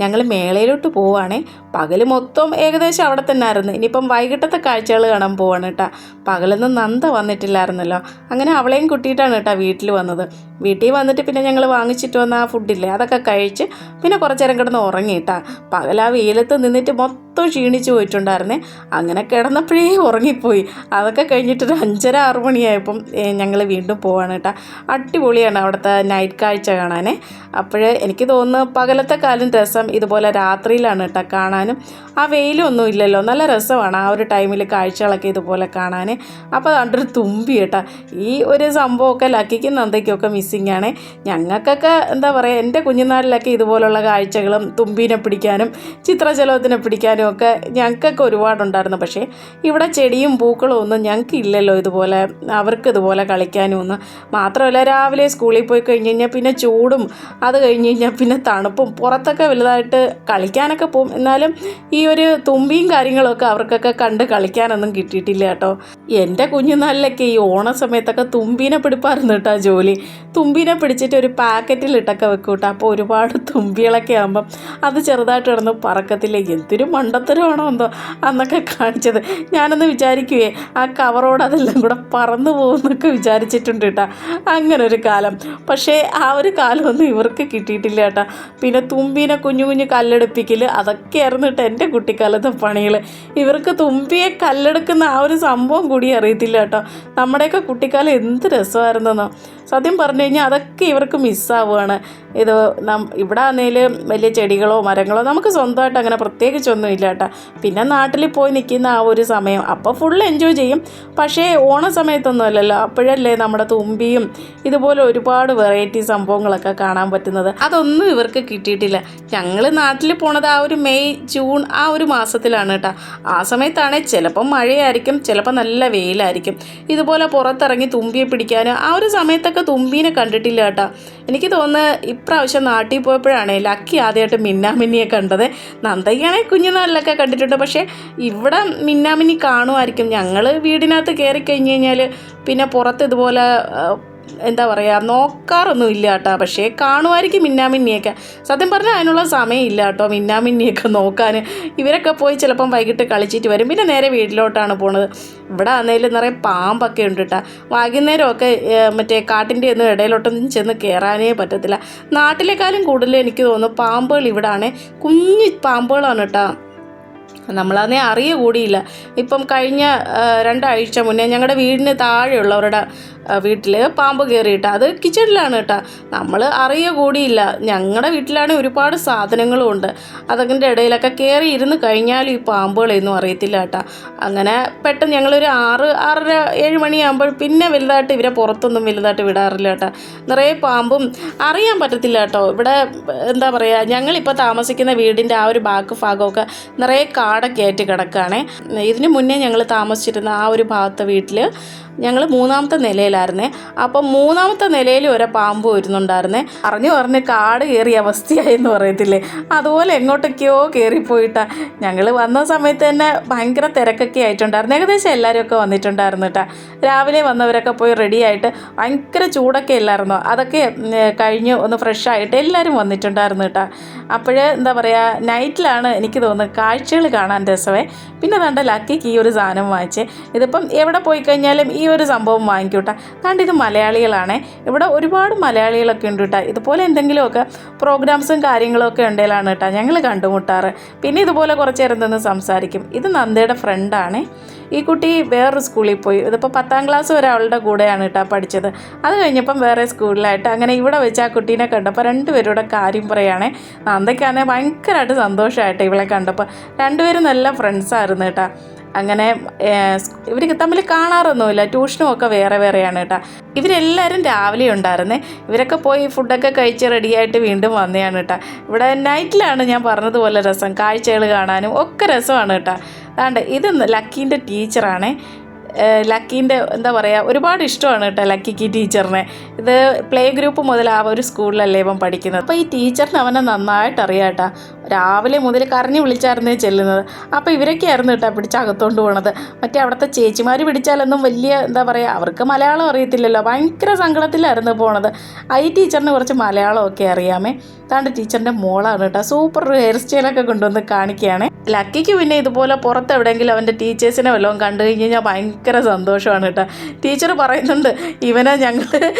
ഞങ്ങൾ മേളയിലോട്ട് പോവുകയാണേ. പകൽ മൊത്തം ഏകദേശം അവിടെ തന്നെ ആയിരുന്നു ഇനിയിപ്പം വൈകിട്ടത്തെ കാഴ്ചകൾ കാണാൻ പോവാണ് കേട്ടോ. പകലൊന്നും നന്ദ വന്നിട്ടില്ലായിരുന്നല്ലോ. അങ്ങനെ അവളെയും കുട്ടിയിട്ടാണ് കേട്ടോ വീട്ടിൽ വന്നത്. വീട്ടിൽ വന്നിട്ട് പിന്നെ ഞങ്ങൾ വാങ്ങിച്ചിട്ട് വന്ന ആ ഫുഡില്ലേ അതൊക്കെ കഴിച്ച് പിന്നെ കുറച്ച് നേരം കിടന്ന് ഉറങ്ങിയിട്ടാ പകൽ ആ വെയിലത്ത് നിന്നിട്ട് മൊത്തം ക്ഷീണിച്ച് പോയിട്ടുണ്ടായിരുന്നേ. അങ്ങനെ കിടന്നപ്പോഴേ ഉറങ്ങിപ്പോയി. അതൊക്കെ കഴിഞ്ഞിട്ട് ഒരു അഞ്ചര ആറ് മണിയായപ്പം ഞങ്ങൾ വീണ്ടും പോവാണ് കേട്ടോ. അടിപൊളിയാണ് അവിടുത്തെ നൈറ്റ് കാഴ്ച കാണാനേ. അപ്പോഴേ എനിക്ക് തോന്നുന്നു പകലത്തെ കാലം രസം ഇതുപോലെ രാത്രിയിലാണ് കേട്ടോ കാണാനും. ആ വെയിലൊന്നും ഇല്ലല്ലോ. നല്ല രസമാണ് ആ ഒരു ടൈമിൽ കാഴ്ചകളൊക്കെ ഇതുപോലെ കാണാൻ. അപ്പോൾ അതുകൊണ്ടൊരു തുമ്പി കേട്ടോ ഈ ഒരു സംഭവമൊക്കെ ലക്കിക്കും നന്ദയ്ക്കൊക്കെ മിസ്സിങ് ആണ്. ഞങ്ങൾക്കൊക്കെ എന്താ പറയുക എന്റെ കുഞ്ഞുനാളിലൊക്കെ ഇതുപോലുള്ള കാഴ്ചകളും തുമ്പീനെ പിടിക്കാനും ചിത്രജലത്തിനെ പിടിക്കാനും ഒക്കെ ഞങ്ങൾക്കൊക്കെ ഒരുപാടുണ്ടായിരുന്നു. പക്ഷേ ഇവിടെ ചെടിയും പൂക്കളും ഒന്നും ഞങ്ങൾക്ക് ഇല്ലല്ലോ ഇതുപോലെ. അവർക്ക് ഇതുപോലെ കളിക്കാനും ഒന്നും. മാത്രമല്ല രാവിലെ സ്കൂളിൽ പോയി കഴിഞ്ഞ് കഴിഞ്ഞാൽ പിന്നെ ചൂടും അത് കഴിഞ്ഞ് കഴിഞ്ഞാൽ പിന്നെ തണുപ്പും. പുറത്തൊക്കെ വലുതായിട്ട് കളിക്കാനൊക്കെ പോകും എന്നാലും ഈ ഒരു തുമ്പിയും കാര്യങ്ങളൊക്കെ അവർക്കൊക്കെ കണ്ട് കളിക്കാനൊന്നും കിട്ടിയിട്ടില്ല കേട്ടോ. എന്റെ കുഞ്ഞുനാളിലൊക്കെ ഈ ഓണ സമയത്തൊക്കെ തുമ്പീനെ പിടിപ്പായിരുന്നു കേട്ടോ ജോലി. തുമ്പീനെ പിടിച്ചിട്ട് ഒരു പാക്കറ്റിലിട്ടൊക്കെ വെക്കും കേട്ടോ. അപ്പോൾ ഒരുപാട് തുമ്പികളൊക്കെ ആകുമ്പം അത് ചെറുതായിട്ട് കിടന്ന് പറക്കത്തില്ല എന്തൊരു മണ്ടത്തരമാണോ എന്തോ അന്നൊക്കെ കാണിച്ചത്. ഞാനൊന്ന് വിചാരിക്കുവേ ആ കവറോട് അതെല്ലാം കൂടെ പറന്നു പോകുമെന്നൊക്കെ വിചാരിച്ചിട്ടുണ്ട് കേട്ടോ. അങ്ങനെ ഒരു കാലം. പക്ഷേ ആ ഒരു കാലമൊന്നും ഇവർക്ക് കിട്ടിയിട്ടില്ല കേട്ടോ. പിന്നെ തുമ്പീനെ കുഞ്ഞു കുഞ്ഞു കുഞ്ഞു കല്ലെടുപ്പിക്കൽ അതൊക്കെയായിരുന്നു എന്റെ കുട്ടിക്കാലത്തെ പണികൾ ഇവർക്ക് തുമ്പിയെ കല്ലെടുക്കുന്ന ആ ഒരു സംഭവം കൂടി അറിയത്തില്ല കേട്ടോ. നമ്മുടെയൊക്കെ കുട്ടിക്കാലം എന്ത് രസമായിരുന്നെന്നോ. സത്യം പറഞ്ഞു കഴിഞ്ഞാൽ അതൊക്കെ ഇവർക്ക് മിസ്സാവുകയാണ്. ഇത് നം ഇവിടെ ആണെങ്കിലും വലിയ ചെടികളോ മരങ്ങളോ നമുക്ക് സ്വന്തമായിട്ട് അങ്ങനെ പ്രത്യേകിച്ചൊന്നും ഇല്ല കേട്ടോ. പിന്നെ നാട്ടിൽ പോയി നിൽക്കുന്ന ആ ഒരു സമയം അപ്പോൾ ഫുൾ എൻജോയ് ചെയ്യും. പക്ഷേ ഓണ സമയത്തൊന്നും അല്ലല്ലോ. അപ്പോഴല്ലേ നമ്മുടെ തുമ്പിയും ഇതുപോലെ ഒരുപാട് വെറൈറ്റി സംഭവങ്ങളൊക്കെ കാണാൻ പറ്റുന്നത്. അതൊന്നും ഇവർക്ക് കിട്ടിയിട്ടില്ല. ഞങ്ങൾ നാട്ടിൽ പോണത് ആ ഒരു മെയ് ജൂൺ ആ ഒരു മാസത്തിലാണ് കേട്ടോ. ആ സമയത്താണ് ചിലപ്പം മഴയായിരിക്കും ചിലപ്പോൾ നല്ല വെയിലായിരിക്കും. ഇതുപോലെ പുറത്തിറങ്ങി തുമ്പിയെ പിടിക്കാനും ആ ഒരു സമയത്തൊക്കെ തുമ്പീനെ കണ്ടിട്ടില്ല കേട്ടോ. എനിക്ക് തോന്നുന്നു ഇപ്രാവശ്യം നാട്ടിൽ പോയപ്പോഴാണ് ലക്കി ആദ്യമായിട്ട് മിന്നാമിന്നിയെ കണ്ടത്. നന്ദയ്ക്കാണെങ്കിൽ കുഞ്ഞുനാളിലൊക്കെ കണ്ടിട്ടുണ്ട്. പക്ഷേ ഇവിടെ മിന്നാമിന്നി കാണുമായിരിക്കും. ഞങ്ങൾ വീടിനകത്ത് കയറി കഴിഞ്ഞ് കഴിഞ്ഞാൽ പിന്നെ പുറത്ത് ഇതുപോലെ എന്താ പറയുക നോക്കാറൊന്നും ഇല്ല കേട്ടോ. പക്ഷേ കാണുമായിരിക്കും മിന്നാമിന്നിയൊക്കെ. സത്യം പറഞ്ഞാൽ അതിനുള്ള സമയമില്ല കേട്ടോ മിന്നാമിന്നിയൊക്കെ നോക്കാൻ ഇവരൊക്കെ പോയി ചിലപ്പം വൈകിട്ട് കളിച്ചിട്ട് വരും. പിന്നെ നേരെ വീട്ടിലോട്ടാണ് പോണത്. ഇവിടെ ആണെങ്കിലും നിറയെ പാമ്പൊക്കെ ഉണ്ട് കേട്ടോ. വൈകുന്നേരമൊക്കെ മറ്റേ കാട്ടിന്റെ ഒന്നും ഇടയിലോട്ടൊന്നും ചെന്ന് കയറാനേ പറ്റത്തില്ല. നാട്ടിലേക്കാളും കൂടുതൽ എനിക്ക് തോന്നുന്നു പാമ്പുകൾ ഇവിടാണ്. കുഞ്ഞു പാമ്പുകളാണ് കേട്ടോ. നമ്മളതിനെ അറിയ കൂടിയില്ല ഇപ്പം കഴിഞ്ഞ രണ്ടാഴ്ച മുന്നേ ഞങ്ങളുടെ വീടിന് താഴെയുള്ളവരുടെ വീട്ടിൽ പാമ്പ് കയറിയിട്ട് അത് കിച്ചണിലാണ് കേട്ടോ. നമ്മൾ അറിയ കൂടിയില്ല. ഞങ്ങളുടെ വീട്ടിലാണെങ്കിൽ ഒരുപാട് സാധനങ്ങളും ഉണ്ട്. അതിന്റെ ഇടയിലൊക്കെ കയറി ഇരുന്ന് കഴിഞ്ഞാൽ ഈ പാമ്പുകളെയൊന്നും അറിയത്തില്ല കേട്ടോ. അങ്ങനെ പെട്ടെന്ന് ഞങ്ങളൊരു ആറ് ആറര ഏഴ് മണിയാകുമ്പോൾ പിന്നെ വലുതായിട്ട് ഇവരെ പുറത്തൊന്നും വലുതായിട്ട് വിടാറില്ല കേട്ടോ. നിറയെ പാമ്പും അറിയാൻ പറ്റത്തില്ല കേട്ടോ. ഇവിടെ എന്താ പറയുക ഞങ്ങളിപ്പോൾ താമസിക്കുന്ന വീടിന്റെ ആ ഒരു ബാക്ക് ഭാഗമൊക്കെ നിറയെ കാടൊക്കെ ആയിട്ട് കിടക്കുകയാണേ ഇതിന് മുന്നേ ഞങ്ങൾ താമസിച്ചിരുന്ന ആ ഒരു ഭാഗത്തെ വീട്ടിൽ ഞങ്ങൾ മൂന്നാമത്തെ നിലയിലായിരുന്നേ. അപ്പം മൂന്നാമത്തെ നിലയിൽ ഒരു പാമ്പ് വരുന്നുണ്ടായിരുന്നേ. അറിഞ്ഞു പറഞ്ഞ് കാട് കയറിയ അവസ്ഥയായെന്ന് പറയത്തില്ലേ? അതുപോലെ എങ്ങോട്ടൊക്കെയോ കയറിപ്പോയിട്ടാ. ഞങ്ങൾ വന്ന സമയത്ത് തന്നെ ഭയങ്കര തിരക്കൊക്കെ ആയിട്ടുണ്ടായിരുന്നു. ഏകദേശം എല്ലാവരും വന്നിട്ടുണ്ടായിരുന്നു കേട്ടോ. രാവിലെ വന്നവരൊക്കെ പോയി റെഡി ആയിട്ട് ഭയങ്കര ചൂടൊക്കെ ഇല്ലായിരുന്നോ അതൊക്കെ കഴിഞ്ഞ് ഒന്ന് ഫ്രഷ് ആയിട്ട് എല്ലാവരും വന്നിട്ടുണ്ടായിരുന്നു കേട്ടോ. അപ്പോഴേ എന്താ പറയുക നൈറ്റിലാണ് എനിക്ക് തോന്നുന്നത് കാഴ്ചകൾ കാണാൻ രസമേ. പിന്നെ കണ്ട ലക്കിക്ക് ഈ ഒരു സാധനം വാങ്ങിച്ചേ. ഇതിപ്പം എവിടെ പോയി കഴിഞ്ഞാലും ഈ ഒരു സംഭവം വാങ്ങിക്കൂട്ടാ. കണ്ടിത് മലയാളികളാണ് മലയാളികളാണേ. ഇവിടെ ഒരുപാട് മലയാളികളൊക്കെ ഉണ്ട് കേട്ടോ ഇതുപോലെ എന്തെങ്കിലുമൊക്കെ പ്രോഗ്രാംസും കാര്യങ്ങളൊക്കെ ഉണ്ടെങ്കിലാണ് കേട്ടോ ഞങ്ങൾ കണ്ടുമുട്ടാറ്. പിന്നെ ഇതുപോലെ കുറച്ച് നേരം നിന്ന് സംസാരിക്കും. ഇത് നന്ദയുടെ ഫ്രണ്ടാണ് ഈ കുട്ടി വേറൊരു സ്കൂളിൽ പോയി. ഇതിപ്പോൾ പത്താം ക്ലാസ് വരെ അവളുടെ കൂടെയാണ് കേട്ടോ പഠിച്ചത്. അത് കഴിഞ്ഞപ്പം വേറെ സ്കൂളിലായിട്ട് അങ്ങനെ ഇവിടെ വെച്ച് ആ കുട്ടീനെ കണ്ടപ്പോൾ രണ്ടുപേരുടെ കാര്യം പറയുകയാണേ നന്ദയ്ക്കാണെങ്കിൽ ഭയങ്കരമായിട്ട് സന്തോഷമായിട്ട് ഇവളെ കണ്ടപ്പോൾ രണ്ടുപേരും നല്ല ഫ്രണ്ട്സായിരുന്നു കേട്ടോ അങ്ങനെ ഇവർ തമ്മിൽ കാണാറൊന്നുമില്ല. ട്യൂഷനും ഒക്കെ വേറെ വേറെയാണ് കേട്ടോ. ഇവരെല്ലാവരും രാവിലെ ഉണ്ടായിരുന്നേ. ഇവരൊക്കെ പോയി ഫുഡൊക്കെ കഴിച്ച് റെഡിയായിട്ട് വീണ്ടും വന്നതാണ് കേട്ടോ. ഇവിടെ നൈറ്റിലാണ് ഞാൻ പറഞ്ഞതുപോലെ രസം. കാഴ്ചകൾ കാണാനും ഒക്കെ രസമാണ് കേട്ടോ. അതാണ്ട് ഇത് ലക്കീന്റെ ടീച്ചറാണേ. ലക്കീന്റെ എന്താ പറയുക ഒരുപാട് ഇഷ്ടമാണ് കേട്ടോ ലക്കിക്ക് ടീച്ചറിനെ. ഇത് പ്ലേ ഗ്രൂപ്പ് മുതൽ ആ ഒരു സ്കൂളിലല്ലേ ഇവൻ പഠിക്കുന്നത്. അപ്പോൾ ഈ ടീച്ചറിന് അവനെ നന്നായിട്ട് അറിയാം കേട്ടോ. രാവിലെ മുതൽ കരഞ്ഞു വിളിച്ചായിരുന്നേ ചെല്ലുന്നത്. അപ്പോൾ ഇവരൊക്കെ ആയിരുന്നു കേട്ടോ പിടിച്ച് അകത്തോണ്ട് പോണത്. മറ്റേ അവിടുത്തെ ചേച്ചിമാർ പിടിച്ചാലൊന്നും വലിയ എന്താ പറയുക അവർക്ക് മലയാളം അറിയത്തില്ലല്ലോ. ഭയങ്കര സങ്കടത്തിലായിരുന്നു പോണത്. ഈ ടീച്ചറിന് കുറച്ച് മലയാളമൊക്കെ അറിയാമേ. താണ്ട് ടീച്ചറിന്റെ മോളാണ് കേട്ടോ. സൂപ്പർ ഹെയർ സ്റ്റൈലൊക്കെ കൊണ്ടുവന്ന് കാണിക്കുകയാണ്. ലക്കിക്ക് പിന്നെ ഇതുപോലെ പുറത്ത് എവിടെയെങ്കിലും അവന്റെ ടീച്ചേഴ്സിനെ വല്ലതും കണ്ടു കഴിഞ്ഞ് കഴിഞ്ഞാൽ ഭയങ്കര സന്തോഷമാണ് കേട്ടോ. ടീച്ചർ പറയുന്നുണ്ട് ഇവനെ ഞങ്ങൾ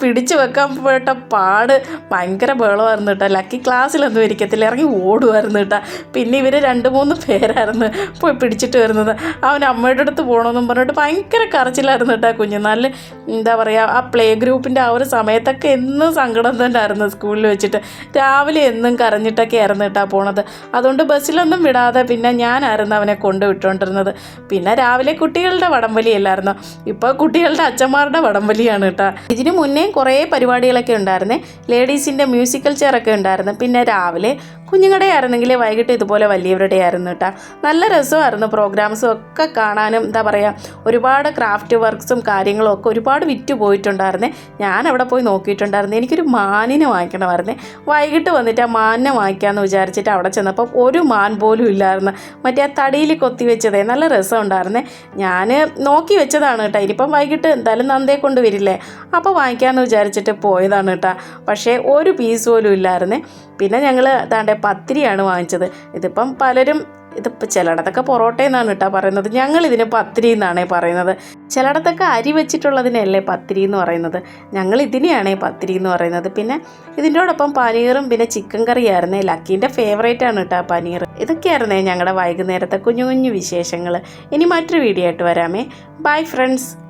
പിടിച്ചു വെക്കാൻ പോയിട്ട പാട് ഭയങ്കര ബഹളമായിരുന്നു കേട്ടോ. ലക്കി ക്ലാസ്സിലൊന്നും ഇരിക്കത്തില്ല ഇറങ്ങി ഓടുമായിരുന്നു കേട്ടോ. പിന്നെ ഇവർ രണ്ട് മൂന്ന് പേരായിരുന്നു പോയി പിടിച്ചിട്ട് വരുന്നത്. അവൻ അമ്മയുടെ അടുത്ത് പോകണമെന്നും പറഞ്ഞിട്ട് ഭയങ്കര കരച്ചിലായിരുന്നു കേട്ടോ നല്ല എന്താ പറയുക ആ പ്ലേ ഗ്രൂപ്പിന്റെ ആ ഒരു സമയത്തൊക്കെ എന്നും സങ്കടം തന്നെ ആയിരുന്നു സ്കൂളിൽ വെച്ചിട്ട്. രാവിലെ എന്നും കരഞ്ഞിട്ടൊക്കെ ആയിരുന്നു കേട്ടോ പോണത്. അതുകൊണ്ട് ബസ്സിലൊന്നും വിടാതെ പിന്നെ ഞാനായിരുന്നു അവനെ കൊണ്ടുവിട്ടുകൊണ്ടിരുന്നത് പിന്നെ രാവിലെ കുട്ടികളുടെ വടംവലി അല്ലായിരുന്നു ഇപ്പോൾ കുട്ടികളുടെ അച്ഛന്മാരുടെ വടംവലിയാണ് കേട്ടോ. ഇതിനു മുന്നേ കുറേ പരിപാടികളൊക്കെ ഉണ്ടായിരുന്നേ. ലേഡീസിന്റെ മ്യൂസിക്കൽ ചെയറൊക്കെ ഉണ്ടായിരുന്നു. പിന്നെ രാവിലെ കുഞ്ഞുങ്ങളുടെ ആയിരുന്നെങ്കിൽ വൈകിട്ട് ഇതുപോലെ വലിയവരുടെ ആയിരുന്നു കേട്ടോ. നല്ല രസമായിരുന്നു പ്രോഗ്രാംസും ഒക്കെ കാണാനും എന്താ പറയുക ഒരുപാട് ക്രാഫ്റ്റ് വർക്ക്സും കാര്യങ്ങളും ഒക്കെ ഒരുപാട് വിറ്റ് പോയിട്ടുണ്ടായിരുന്നേ. ഞാൻ അവിടെ പോയി നോക്കിയിട്ടുണ്ടായിരുന്നു. എനിക്കൊരു മാനിനെ വാങ്ങിക്കണമായിരുന്നേ. വൈകിട്ട് വന്നിട്ട് ആ മാനിനെ വാങ്ങിക്കാമെന്ന് വിചാരിച്ചിട്ട് അവിടെ ചെന്നപ്പോൾ ഒരു മാൻ പോലും ഇല്ലായിരുന്നു. മറ്റേ ആ തടിയിൽ കൊത്തി വെച്ചതേ നല്ല രസമുണ്ടായിരുന്നേ. ഞാൻ നോക്കി വെച്ചതാണ് കേട്ടോ. ഇനിയിപ്പം വൈകിട്ട് എന്തായാലും നന്ദേ കൊണ്ട് വരില്ലേ? അപ്പോൾ വാങ്ങിക്കാമെന്ന് വിചാരിച്ചിട്ട് പോയതാണ് കേട്ടോ. പക്ഷേ ഒരു പീസ് പോലും ഇല്ലായിരുന്നേ. പിന്നെ ഞങ്ങൾ താണ്ടെ പത്തിരിയാണ് വാങ്ങിച്ചത്. ഇതിപ്പം പലരും ഇതിപ്പോൾ ചിലയിടത്തൊക്കെ പൊറോട്ട എന്നാണ് കേട്ടോ പറയുന്നത്. ഞങ്ങൾ ഇതിന് പത്തിരി എന്നാണേ പറയുന്നത്. ചിലയിടത്തൊക്കെ അരി വെച്ചിട്ടുള്ളതിനല്ലേ പത്തിരി എന്ന് പറയുന്നത്. ഞങ്ങൾ ഇതിനെയാണേ പത്തിരി എന്ന് പറയുന്നത്. പിന്നെ ഇതിന്റോടൊപ്പം പനീറും പിന്നെ ചിക്കൻ കറിയായിരുന്നേ ലക്കീന്റെ ഫേവറേറ്റ് ആണ് കേട്ടോ പനീർ. ഇതൊക്കെയായിരുന്നേ ഞങ്ങളുടെ വൈകുന്നേരത്തെ കുഞ്ഞു കുഞ്ഞു വിശേഷങ്ങൾ ഇനി മറ്റൊരു വീഡിയോ ആയിട്ട് വരാമേ. Bye friends